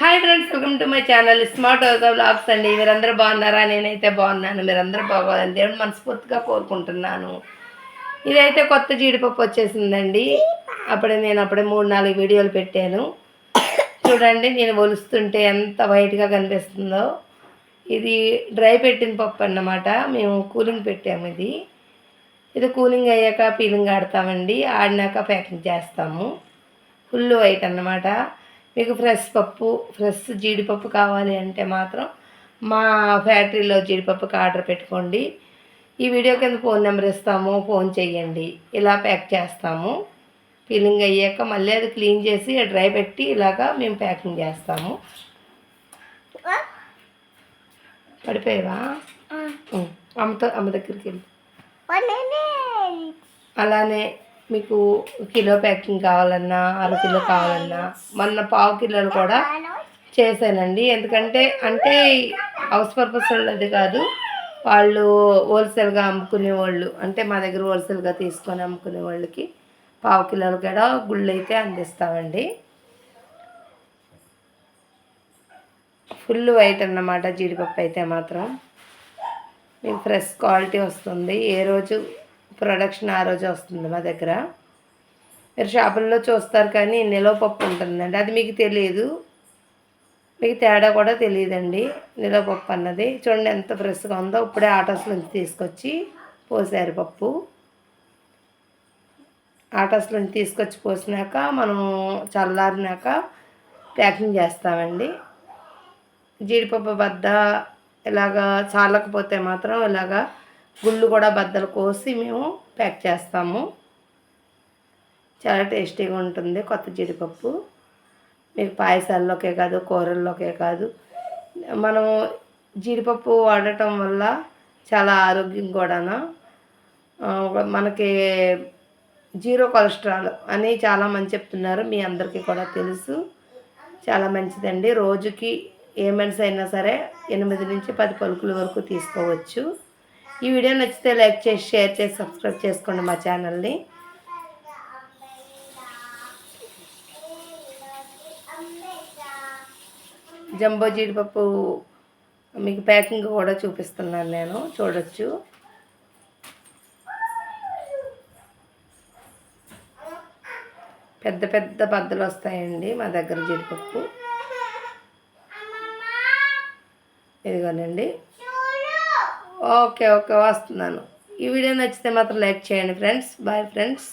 Hi friends welcome to my channel smart house blogs అండి. మీరందరూ బాగున్నారా? నేనైతే బాగున్నాను. మీరందరూ బాగోదని దేవుడు మనస్ఫూర్తిగా కోరుకుంటున్నాను. ఇదైతే కొత్త జీడిపప్పు వచ్చేసిందండి. అప్పుడే నేను అప్పుడే మూడు నాలుగు వీడియోలు పెట్టాను. చూడండి నేను ఒలుస్తుంటే ఎంత వైట్గా కనిపిస్తుందో. ఇది డ్రై పెట్టిన పప్పు అన్నమాట. మేము కూలింగ్ పెట్టాము ఇది. ఇది కూలింగ్ అయ్యాక పీలింగ్ ఆడతామండి. ఆడినాక ప్యాకింగ్ చేస్తాము. ఫుల్ వైట్ అన్నమాట. మీకు ఫ్రెష్ పప్పు ఫ్రెష్ జీడిపప్పు కావాలి అంటే మాత్రం మా ఫ్యాక్టరీలో జీడిపప్పుకి ఆర్డర్ పెట్టుకోండి. ఈ వీడియో కింద ఫోన్ నెంబర్ ఇస్తాము ఫోన్ చేయండి. ఇలా ప్యాక్ చేస్తాము. పీలింగ్ అయ్యాక మళ్ళీ అది క్లీన్ చేసి డ్రై పెట్టి ఇలాగా మేము ప్యాకింగ్ చేస్తాము. పడిపోయావా. అమ్మతో అమ్మ దగ్గరికి వెళ్ళి. అలానే మీకు కిలో ప్యాకింగ్ కావాలన్నా అర కిలో కావాలన్నా మొన్న పావు కిలోలు కూడా చేశానండి. ఎందుకంటే అంటే హౌస్ పర్పస్ వాళ్ళది కాదు. వాళ్ళు హోల్సేల్గా అమ్ముకునే వాళ్ళు అంటే మా దగ్గర హోల్సేల్గా తీసుకొని అమ్ముకునే వాళ్ళకి పావు కిలోలు కూడా గుళ్ళు అయితే అందిస్తామండి. ఫుల్ వైట్ అన్నమాట జీడిపప్పు అయితే మాత్రం. మీకు ఫ్రెష్ క్వాలిటీ వస్తుంది. ఏ రోజు ప్రొడక్షన్ ఆ రోజు వస్తుంది మా దగ్గర. మీరు షాపుల్లో చూస్తారు కానీ నిలవ పప్పు ఉంటుందండి. అది మీకు తెలియదు మీకు తేడా కూడా తెలియదండి నిలవ పప్పు అన్నది. చూడండి ఎంత ఫ్రెష్గా ఉందో. ఇప్పుడే ఆటోస్ నుంచి తీసుకొచ్చి పోసారు పప్పు. ఆటోస్ నుంచి తీసుకొచ్చి పోసినాక మనం చల్లారినాక ప్యాకింగ్ చేస్తామండి. జీడిపప్పు బద్ద ఇలాగా చాలకపోతే మాత్రం ఇలాగా గుళ్ళు కూడా బద్దలు కోసి మేము ప్యాక్ చేస్తాము. చాలా టేస్టీగా ఉంటుంది కొత్త జీడిపప్పు. మీకు పాయసాల్లోకే కాదు కూరల్లోకే కాదు. మనం జీడిపప్పు వాడటం వల్ల చాలా ఆరోగ్యం కూడాను? మనకి జీరో కొలెస్ట్రాల్ అని చాలామంది చెప్తున్నారు. మీ అందరికీ కూడా తెలుసు. చాలా మంచిదండి. రోజుకి ఏ మనిషి అయినా సరే ఎనిమిది నుంచి పది పలుకుల వరకు తీసుకోవచ్చు. ఈ వీడియో నచ్చితే లైక్ చేసి షేర్ చేసి సబ్స్క్రైబ్ చేసుకోండి మా ఛానల్ని. జంబో జీడిపప్పు మీకు ప్యాకింగ్ కూడా చూపిస్తున్నాను నేను చూడొచ్చు. పెద్ద పెద్ద బద్దలు వస్తాయండి మా దగ్గర జీడిపప్పు. ఇదిగోనండి. ఓకే ఓకే వస్తున్నాను. ఈ వీడియో నచ్చితే మాత్రం లైక్ చేయండి ఫ్రెండ్స్. Bye friends.